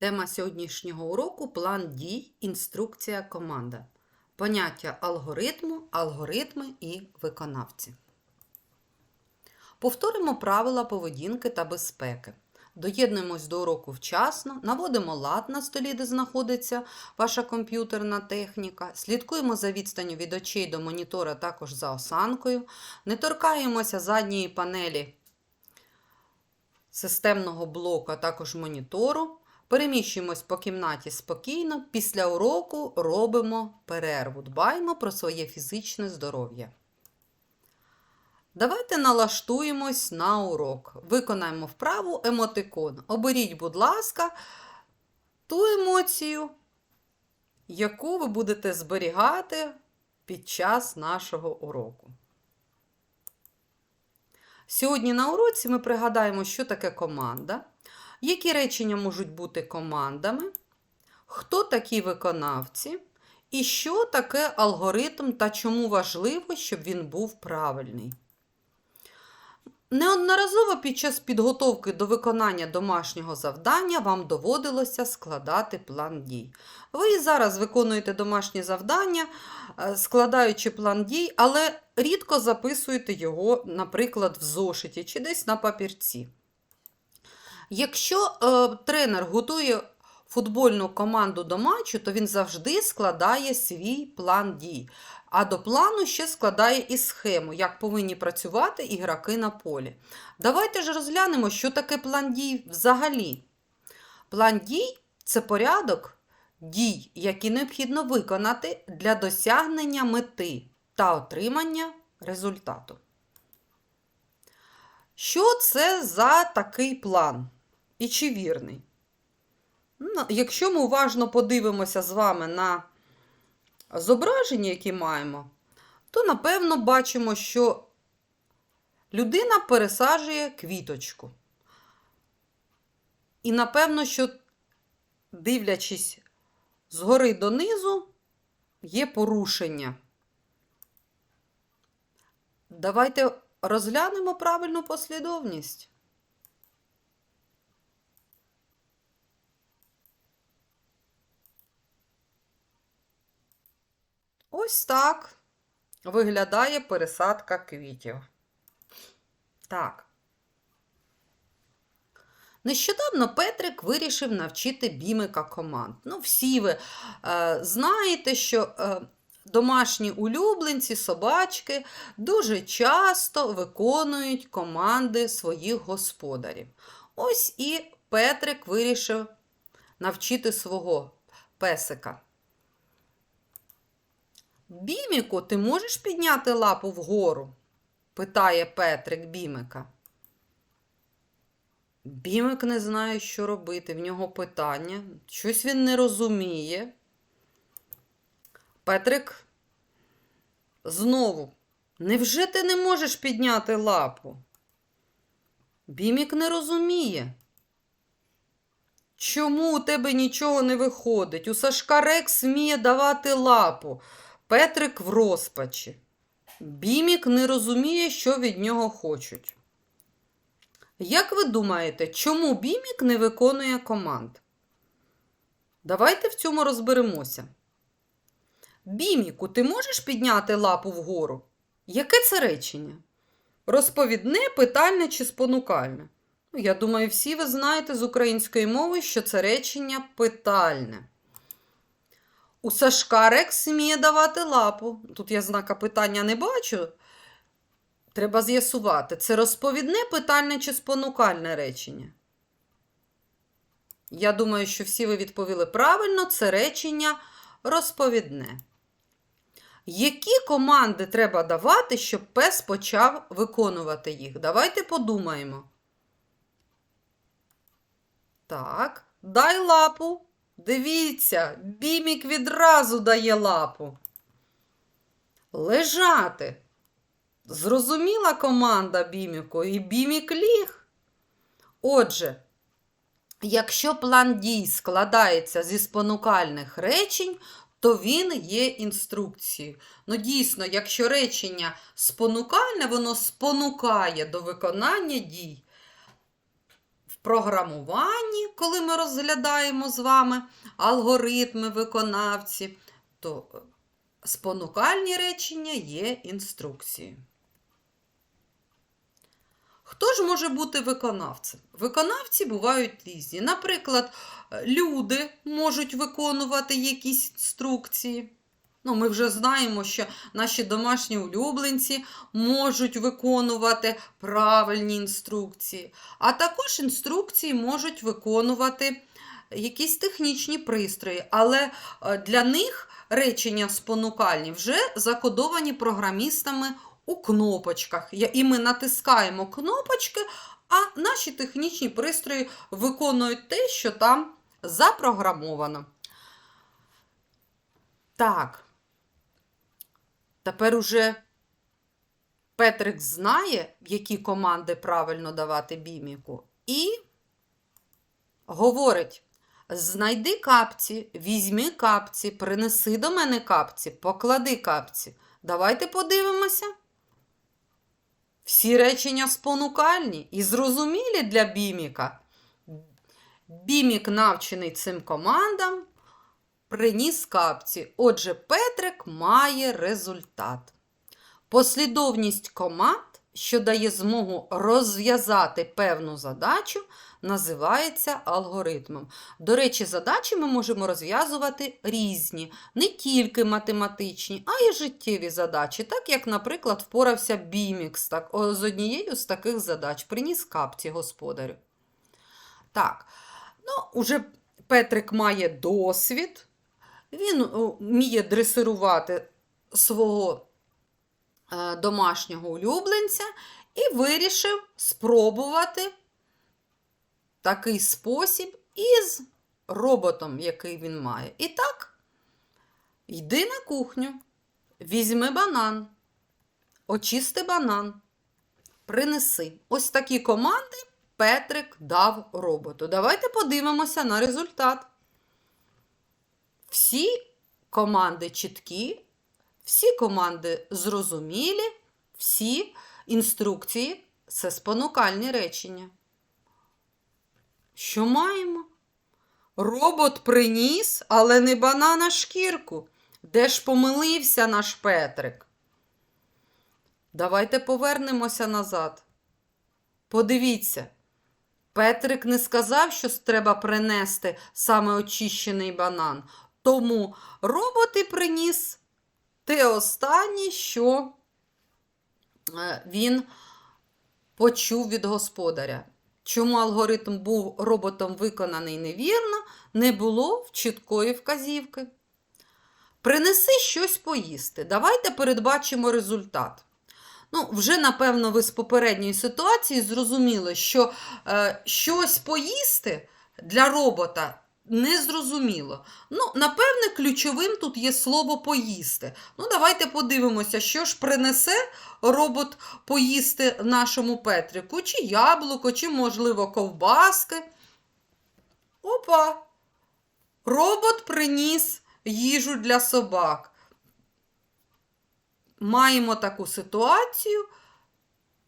Тема сьогоднішнього уроку план дій, інструкція команда. Поняття алгоритму, алгоритми і виконавці. Повторимо правила поведінки та безпеки. Доєднуємось до уроку вчасно, наводимо лад на столі, де знаходиться ваша комп'ютерна техніка, слідкуємо за відстанню від очей до монітора, також за осанкою, не торкаємося задньої панелі системного блоку, також монітору. Переміщуємось по кімнаті спокійно. Після уроку робимо перерву. Дбаємо про своє фізичне здоров'я. Давайте налаштуємось на урок. Виконаємо вправу емотикон. Оберіть, будь ласка, ту емоцію, яку ви будете зберігати під час нашого уроку. Сьогодні на уроці ми пригадаємо, що таке команда, які речення можуть бути командами, хто такі виконавці, і що таке алгоритм та чому важливо, щоб він був правильний. Неодноразово під час підготовки до виконання домашнього завдання вам доводилося складати план дій. Ви і зараз виконуєте домашнє завдання, е, складаючи план дій, але рідко записуєте його, наприклад, в зошиті чи десь на папірці. Якщо е, тренер готує футбольну команду до матчу, то він завжди складає свій план дій. А до плану ще складає і схему, як повинні працювати ігроки на полі. Давайте ж розглянемо, що таке план дій взагалі. План дій це порядок дій, які необхідно виконати для досягнення мети та отримання результату. Що це за такий план? І чи вірний? Ну, Якщо ми уважно подивимося з вами на зображення, які маємо, то напевно бачимо, що людина пересаджує квіточку. І напевно, що, дивлячись згори донизу, є порушення. Давайте розглянемо правильну послідовність. Ось так виглядає пересадка квітів. Так. Нещодавно Петрик вирішив навчити бімика команд. Ну, всі ви е, знаєте, що е, домашні улюбленці, собачки дуже часто виконують команди своїх господарів. Ось і Петрик вирішив навчити свого песика. Біміку, ти можеш підняти лапу вгору? питає Петрик Бімика. Бімик не знає, що робити. В нього питання. Щось він не розуміє. Петрик знову. Невже ти не можеш підняти лапу? Бімік не розуміє. Чому у тебе нічого не виходить? У Сашка Рекс вміє давати лапу. Петрик в розпачі. Бімік не розуміє, що від нього хочуть. Як ви думаєте, чому Бімік не виконує команд? Давайте в цьому розберемося. Біміку, ти можеш підняти лапу вгору? Яке це речення? Розповідне, питальне чи спонукальне? Ну, Я думаю, всі ви знаєте з української мови, що це речення питальне. У Сашка Рекс вміє давати лапу. Тут я знака питання не бачу. Треба з'ясувати, це розповідне питальне чи спонукальне речення? Я думаю, що всі ви відповіли правильно, це речення розповідне. Які команди треба давати, щоб пес почав виконувати їх? Давайте подумаємо. Так, дай лапу. Дивіться, бімік відразу дає лапу. Лежати. Зрозуміла команда біміку, і бімік ліг. Отже, якщо план дій складається зі спонукальних речень, то він є інструкцією. Ну, дійсно, якщо речення спонукальне, воно спонукає до виконання дій. Програмуванні, коли ми розглядаємо з вами алгоритми виконавці, то е, спонукальні речення є інструкцією. Хто ж може бути виконавцем? Виконавці бувають різні. Наприклад, е, люди можуть виконувати якісь інструкції. Ну, ми вже знаємо, що наші домашні улюбленці можуть виконувати правильні інструкції, а також інструкції можуть виконувати якісь технічні пристрої, але е, для них речення спонукальні вже закодовані програмістами у кнопочках. І ми натискаємо кнопочки, а наші технічні пристрої виконують те, що там запрограмовано. Так. Тепер уже Петрик знає, які команди правильно давати біміку, і говорить: знайди капці, візьми капці, принеси до мене капці, поклади капці. Давайте подивимося. Всі речення спонукальні і зрозумілі для біміка. Бімік, навчений цим командам, приніс капці. Отже, Петрик має результат. Послідовність команд, що дає змогу розв'язати певну задачу, називається алгоритмом. До речі, задачі ми можемо розв'язувати різні, не тільки математичні, а й життєві задачі, так як, наприклад, впорався Бімікс так, з однією з таких задач. Приніс капці господарю. Так, ну, уже Петрик має досвід, він вміє дресирувати свого е, домашнього улюбленця і вирішив спробувати такий спосіб із роботом, який він має. І так, йди на кухню, візьми банан, очисти банан, принеси. Ось такі команди Петрик дав роботу. Давайте подивимося на результат. Всі команди чіткі, всі команди зрозумілі, всі інструкції це спонукальні речення. Що маємо? Робот приніс, але не банана шкірку. Де ж помилився наш Петрик? Давайте повернемося назад. Подивіться, Петрик не сказав, що треба принести саме очищений банан. Тому робот і приніс те останнє, що е, він почув від господаря. Чому алгоритм був роботом виконаний невірно, не було чіткої вказівки. Принеси щось поїсти. Давайте передбачимо результат. Ну, вже, напевно, ви з попередньої ситуації зрозуміли, що е, щось поїсти для робота не зрозуміло. Ну, напевне, ключовим тут є слово поїсти. Ну, давайте подивимося, що ж принесе робот поїсти нашому Петрику, чи яблуко, чи, можливо, ковбаски. Опа! Робот приніс їжу для собак. Маємо таку ситуацію,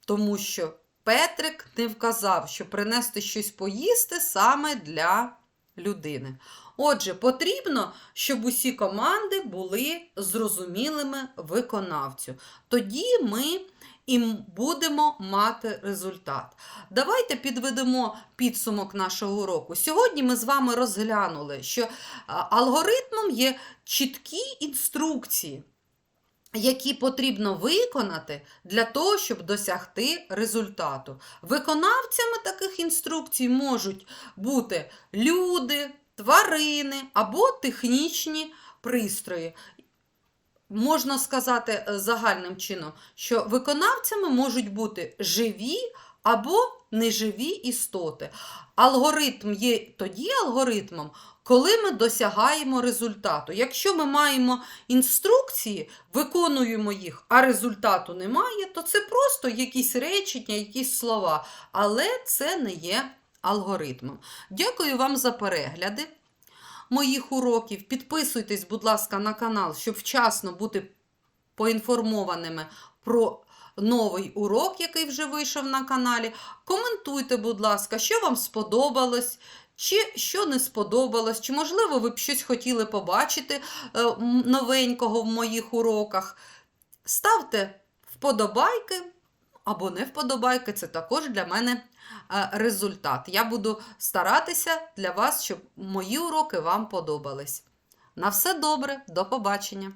тому що Петрик не вказав, що принести щось поїсти саме для людини. Отже, потрібно, щоб усі команди були зрозумілими виконавцю. Тоді ми і будемо мати результат. Давайте підведемо підсумок нашого уроку. Сьогодні ми з вами розглянули, що алгоритмом є чіткі інструкції. Які потрібно виконати для того, щоб досягти результату. Виконавцями таких інструкцій можуть бути люди, тварини або технічні пристрої. Можна сказати е, загальним чином, що виконавцями можуть бути живі або неживі істоти. Алгоритм є тоді алгоритмом, коли ми досягаємо результату. Якщо ми маємо інструкції, виконуємо їх, а результату немає, то це просто якісь речення, якісь слова. Але це не є алгоритмом. Дякую вам за перегляди моїх уроків. Підписуйтесь, будь ласка, на канал, щоб вчасно бути поінформованими про новий урок, який вже вийшов на каналі. Коментуйте, будь ласка, що вам сподобалось, чи що не сподобалось, чи, можливо, ви б щось хотіли побачити е, новенького в моїх уроках. Ставте вподобайки або не вподобайки, це також для мене е, результат. Я буду старатися для вас, щоб мої уроки вам подобались. На все добре, до побачення!